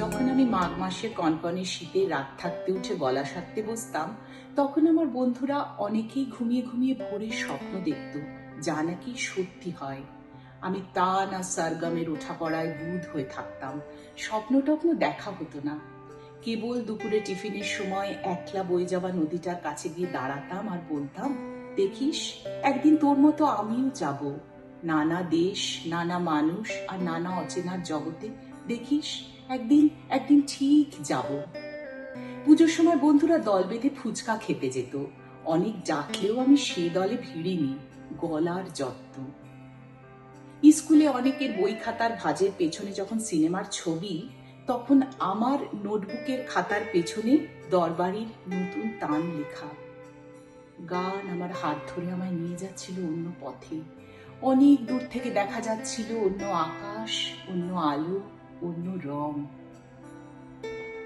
যখন আমি মাঘ মাসে কনকনে শীতে রাত থাকতে উঠে গলা সারতে বসতাম, তখন আমার বন্ধুরা অনেকেই ঘুমিয়ে ঘুমিয়ে ভোরের স্বপ্ন দেখত যা নাকি সত্যি হয়। আমি তান আর সারগামের ওঠা পড়ায় বুধ হয়ে থাকতাম। স্বপ্ন টপ্ন দেখা হতো না। কেবল দুপুরে টিফিনের সময় একলা বয়ে যাওয়া নদীটার কাছে গিয়ে দাঁড়াতাম আর বলতাম, দেখিস, একদিন তোর মতো আমিও যাব। নানা দেশ, নানা মানুষ আর নানা অচেনার জগতে, দেখিস একদিন একদিন ঠিক যাব। পুজোর সময় বন্ধুরা দল বেঁধে ফুচকা খেতে যেত। অনেক ডাকলেও আমি সে দলে ভিড়িনি, গলার যত্ন। স্কুলে অনেকের বই খাতার ভাজের পেছনে যখন সিনেমার ছবি, তখন আমার নোটবুকের খাতার পেছনে দরবারির নতুন তান লেখা। গান আমার হাত ধরে আমায় নিয়ে যাচ্ছিল অন্য পথে। অনেক দূর থেকে দেখা যাচ্ছিল অন্য আকাশ, অন্য আলো। অন্য রং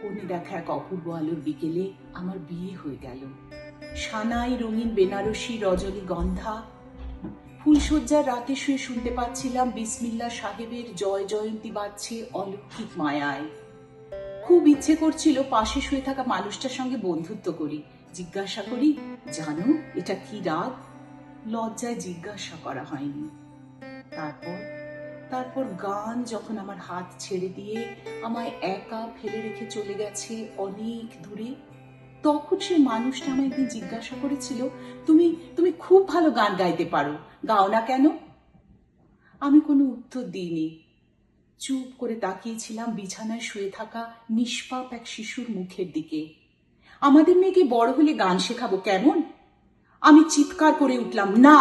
কোনে দেখা এক অপূর্ব আলোর বিকেলে আমার বিয়ে হয়ে গেল। সানাই, রঙিন বেনারসি, রজনী গন্ধা। ফুলশয্যার রাতে শুয়ে শুনতে পাচ্ছিলাম বিসমিল্লা সাহেবের জয় জয়ন্তী বাজছে অলৌকিক মায়ায়। খুব ইচ্ছে করছিল পাশে শুয়ে থাকা মানুষটার সঙ্গে বন্ধুত্ব করি। জিজ্ঞাসা করি, জানো, এটা কি রাগ লজ্জায় জিজ্ঞাসা করা হয়নি। গান যখন আমার হাত ছেড়ে দিয়ে আমায় একা ফেলে রেখে চলে গেছে অনেক দূরে, তখন সে মানুষটা আমায় একদিন জিজ্ঞাসা করেছিল, তুমি তুমি খুব ভালো গান গাইতে পারো, গাও না কেন? আমি কোনো উত্তর দিইনি। চুপ করে তাকিয়েছিলাম বিছানায় শুয়ে থাকা নিষ্পাপ এক শিশুর মুখের দিকে। আমাদের মেয়েকে বড় হলে গান শেখাবো কেমন? আমি চিৎকার করে উঠলাম, না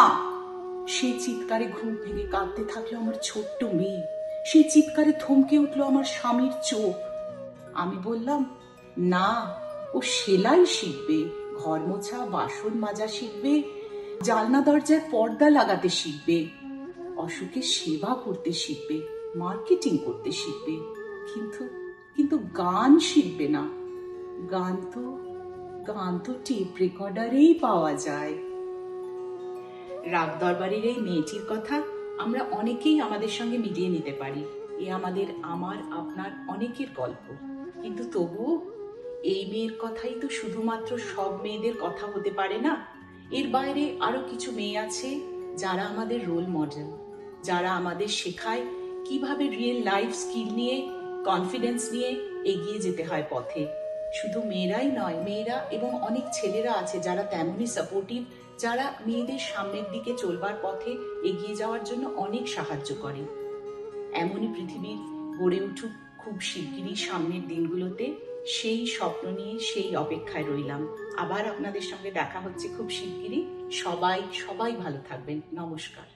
সেই চিৎকারে ঘুম ভেঙে কাঁদতে থাকল আমার ছোট্ট মেয়ে। সেই চিৎকারে থমকে উঠল আমার স্বামীর চোখ। আমি বললাম, না, ও সেলাই শিখবে, ঘর মোছা, বাসন মাজা শিখবে জালনা দরজায় পর্দা লাগাতে শিখবে, অসুখের সেবা করতে শিখবে, মার্কেটিং করতে শিখবে, কিন্তু কিন্তু গান শিখবে না। গান তো গান তো টেপ রেকর্ডারেই পাওয়া যায়। রাগ দরবারের এই মেয়েটির কথা আমরা অনেকেই আমাদের সঙ্গে মিলিয়ে নিতে পারি। এ আমাদের, আমার, আপনার অনেকের গল্প। কিন্তু তবুও এই মেয়ের কথাই তো শুধুমাত্র সব মেয়েদের কথা হতে পারে না? এর বাইরে আরও কিছু মেয়ে আছে যারা আমাদের রোল মডেল যারা আমাদের শেখায় কীভাবে রিয়েল লাইফ স্কিল নিয়ে কনফিডেন্স নিয়ে এগিয়ে যেতে হয় পথে। শুধু মেয়েরাই নয়, মেয়েরা এবং অনেক ছেলেরা আছে যারা তেমনই সাপোর্টিভ যারা মেয়েদের সামনের দিকে চলবার পথে এগিয়ে যাওয়ার জন্য অনেক সাহায্য করে। এমনই পৃথিবীর গড়ে উঠুক খুব শিগগিরই সামনের দিনগুলোতে সেই স্বপ্ন নিয়ে সেই অপেক্ষায় রইলাম। আবার আপনাদের সঙ্গে দেখা হচ্ছে খুব শিগগিরই। সবাই সবাই ভালো থাকবেন। নমস্কার।